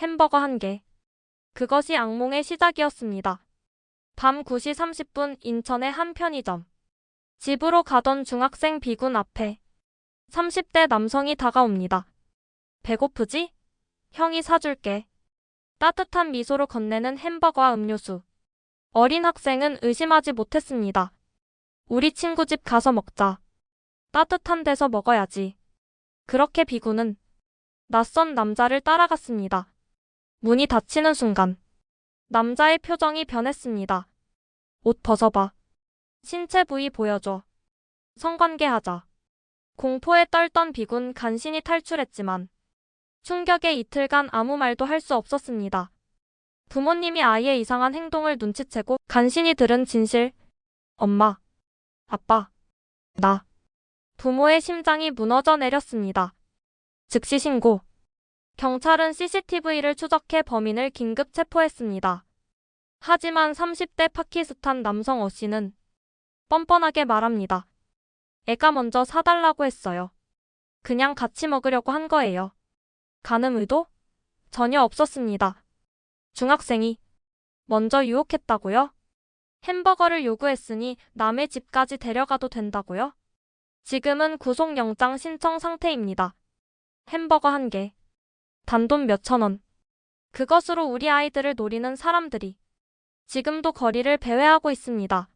햄버거 한 개. 그것이 악몽의 시작이었습니다. 밤 9시 30분 인천의 한 편의점. 집으로 가던 중학생 비군 앞에 30대 남성이 다가옵니다. 배고프지? 형이 사줄게. 따뜻한 미소로 건네는 햄버거와 음료수. 어린 학생은 의심하지 못했습니다. 우리 친구 집 가서 먹자. 따뜻한 데서 먹어야지. 그렇게 비구는 낯선 남자를 따라갔습니다. 문이 닫히는 순간 남자의 표정이 변했습니다. 옷 벗어봐. 신체 부위 보여줘. 성관계하자. 공포에 떨던 비군 간신히 탈출했지만 충격에 이틀간 아무 말도 할 수 없었습니다. 부모님이 아이의 이상한 행동을 눈치채고 간신히 들은 진실. 엄마, 아빠, 나. 부모의 심장이 무너져 내렸습니다. 즉시 신고. 경찰은 CCTV를 추적해 범인을 긴급 체포했습니다. 하지만 30대 파키스탄 남성 어 씨는 뻔뻔하게 말합니다. 애가 먼저 사달라고 했어요. 그냥 같이 먹으려고 한 거예요. 가늠 의도? 전혀 없었습니다. 중학생이 먼저 유혹했다고요? 햄버거를 요구했으니 남의 집까지 데려가도 된다고요? 지금은 구속영장 신청 상태입니다. 햄버거 한 개. 단돈 몇천 원. 그것으로 우리 아이들을 노리는 사람들이 지금도 거리를 배회하고 있습니다.